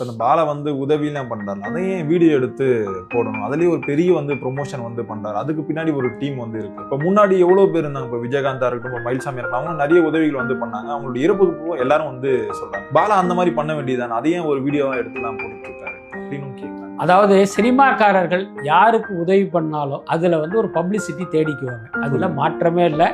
இப்ப இந்த பாலா வந்து உதவியெல்லாம் பண்றாரு அதையும் வீடியோ எடுத்து போடணும். அதுலயே ஒரு பெரிய வந்து ப்ரொமோஷன் வந்து பண்றாரு. அதுக்கு பின்னாடி ஒரு டீம் வந்து இருக்கு. இப்ப முன்னாடி எவ்வளவு பேர் இருந்தாங்க? இப்ப விஜயகாந்தா இருக்கட்டும் இப்ப மயில்சாமி இருக்கட்டும் அவங்க நிறைய உதவிகள் வந்து பண்ணாங்க. அவங்களோட இறப்புக்கு எல்லாரும் வந்து சொல்றாங்க. பாலா அந்த மாதிரி பண்ண வேண்டியதானே அதையும் ஒரு வீடியோவா எடுத்துலாம் போட்டுட்டு இருக்காரு. அப்படின்னு கேட்கலாம் அதாவது சினிமாக்காரர்கள் யாருக்கு உதவி பண்ணாலும் அதுல வந்து ஒரு பப்ளிசிட்டி தேடிக்குவாங்க. அதுல மாற்றமே இல்லை.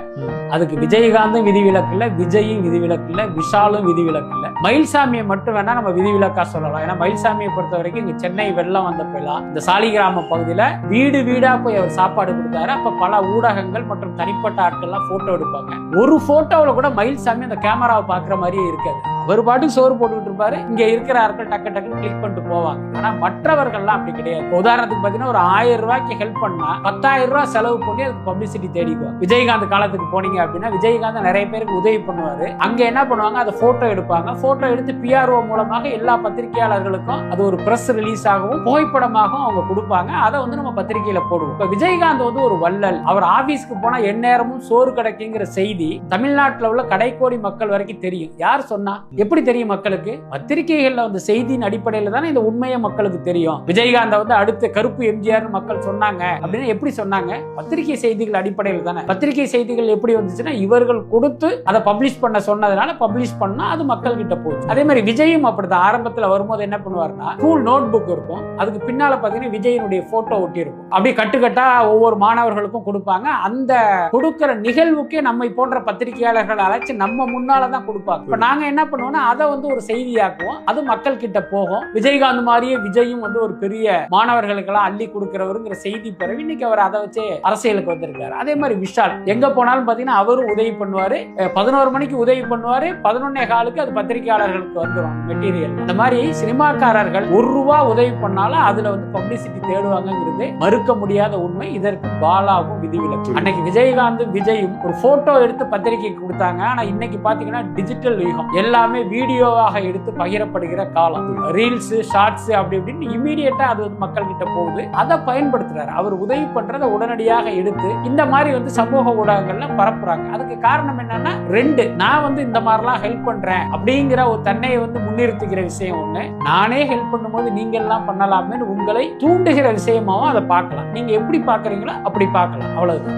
அதுக்கு விஜயகாந்தும் விதிவிலக்கு இல்லை விஜயும் விதிவிலக்கு இல்லை விஷாலும் விதிவிலக்கு இல்லை மயில்சாமியை மட்டும் வேணா நம்ம விதிவிலக்கா சொல்லலாம். ஏன்னா மயில்சாமியை பொறுத்த வரைக்கும் இங்க சென்னை வெள்ளம் வந்தப்பெல்லாம் இந்த சாலிகிராம பகுதியில வீடு வீடா போய் அவர் சாப்பாடு கொடுத்தாரு. அப்ப பல ஊடகங்கள் மற்றும் தனிப்பட்ட ஆட்கள்லாம் போட்டோ எடுப்பாங்க. ஒரு போட்டோவில் கூட மயில்சாமி அந்த கேமராவை பார்க்குற மாதிரியே இருக்காது. ஒரு பாட்டுக்கு சோறு போட்டுக்கிட்டு இருப்பாரு. இங்க இருக்கிற ஆட்கள் டக்கு டக்குன்னு கிளிக் பண்ணிட்டு போவாங்க. ஆனா மற்றவர்கள்லாம் அப்படி கிடையாது. உதாரணத்துக்கு பாத்தீங்கன்னா ஒரு ஆயிரம் ரூபாய்க்கு ஹெல்ப் பண்ணா பத்தாயிரம் ரூபாய் செலவு பண்ணி அதுக்கு பப்ளிசிட்டி தேடிக்குவாங்க. விஜயகாந்த் காலத்துக்கு போனீங்க அப்படின்னா விஜயகாந்த் நிறைய பேருக்கு உதவி பண்ணுவாரு. அங்க என்ன பண்ணுவாங்க? அதை போட்டோ எடுப்பாங்க. போட்டோ எடுத்து பிஆர்ஓ மூலமாக எல்லா பத்திரிகையாளர்களுக்கும் அது ஒரு பிரஸ் ரிலீஸ் ஆகவும் புகைப்படமாகவும் அவங்க கொடுப்பாங்க. அதை வந்து நம்ம பத்திரிகையில போடுவோம். இப்ப விஜயகாந்த் வந்து ஒரு வள்ளல். அவர் ஆபீஸ்க்கு போனா எந்நேரமும் சோறு கிடைக்குங்கிற செய்தி தமிழ்நாட்டில் உள்ள கடைக்கோடி மக்கள் வரைக்கும் தெரியும். யார் சொன்னா? எப்படி தெரியும் மக்களுக்கு? பத்திரிகைகள்ல வந்து செய்தியின் அடிப்படையில தானே இந்த உண்மையை மக்களுக்கு தெரியும். விஜயகாந்த் வந்து அடுத்த கருப்பு எம்ஜிஆர் மக்கள் சொன்னாங்க. அப்படின்னு எப்படி சொன்னாங்க? பத்திரிகை செய்திகள் அடிப்படையில் தானே. பத்திரிகை செய்திகள் எப்படி வந்துச்சுன்னா இவர்கள் கொடுத்து அதை பப்ளிஷ் பண்ண சொன்னதுனால பப்ளிஷ் பண்ணா அது மக்கள் கிட்ட போச்சு. அதே மாதிரி விஜயும் அப்படிதான் ஆரம்பத்துல வரும்போது என்ன பண்ணுவாருன்னா ஸ்கூல் நோட் புக் இருக்கும். அதுக்கு பின்னால பாத்தீங்கன்னா விஜயனுடைய போட்டோ ஒட்டி இருக்கும். அப்படியே கட்டுக்கட்டா ஒவ்வொரு மாணவர்களுக்கும் கொடுப்பாங்க. அந்த கொடுக்கிற நிகழ்வுக்கே நம்மை போன்ற பத்திரிகையாளர்கள் அழைச்சு நம்ம முன்னால தான் கொடுப்பாங்க. இப்ப நாங்க என்ன பண்ணுவோம்னா அதை வந்து ஒரு செய்தியாக்குவோம். அது மக்கள் கிட்ட போகும். விஜயகாந்த் மாதிரியே விஜயும் வந்து ஒரு பெரிய மாணவர்களுக்கெல்லாம் அள்ளி கொடுக்கிறவருங்கிற செய்தி பிறகு இன்னைக்கு அவர் அதை வச்சு அரசியலுக்கு வந்திருக்காரு. அதே மாதிரி விஷால். எங்க போனாலும் பாத்தீங்கன்னா அவரும் உதவி பண்ணுவாரு. பதினோரு மணிக்கு உதவி பண்ணுவாரு. பதினொன்னே காலுக்கு அது பத்திரிகையாளர்களுக்கு வந்துடும் மெட்டீரியல் அந்த மாதிரி சினிமாக்காரர்கள் ஒரு ரூபா உதவி பண்ணாலும் அதுல வந்து பப்ளிசிட்டி தேடுவாங்கங்கிறது மறுக்க முடியாத உண்மை. இதற்கு பாலாவும் விதிவிலக்கு. அன்னைக்கு விஜயகாந்த் விஜயும் ஒரு போட்டோ எடுத்து பத்திரிகைக்கு கொடுத்தாங்க. ஆனா இன்னைக்கு பாத்தீங்கன்னா டிஜிட்டல் யுகம். எல்லாமே வீடியோவாக எடுத்து பகிரப்படுகிற காலம். ரீல்ஸ் ஷார்ட்ஸ் அப்படி இப்படின்னு இமீடியட்டா அது வந்து மக்கள் கிட்ட போகுது. அதை பயன்படுத்துறாரு. அவர் உதவி பண்றதை உடனடியாக எடுத்து இந்த மாதிரி வந்து சமூக ஊடகங்கள்ல பரப்புறாங்க. அதுக்கு காரணம் என்னன்னா ரெண்டு நான் வந்து இந்த மாதிரிலாம் ஹெல்ப் பண்றேன் அப்படிங்கிற ஒரு தன்னையை வந்து முன்னிறுத்துகிற விஷயம் ஒண்ணு. நானே ஹெல்ப் பண்ணும்போது நீங்க எல்லாம் பண்ணலாமேன்னு உங்களை தூண்டுகிற விஷயமாவும் அதை பார்க்கலாம். நீங்க எப்படி பாக்குறீங்களோ அப்படி பார்க்கலாம். அவ்வளவுதான்.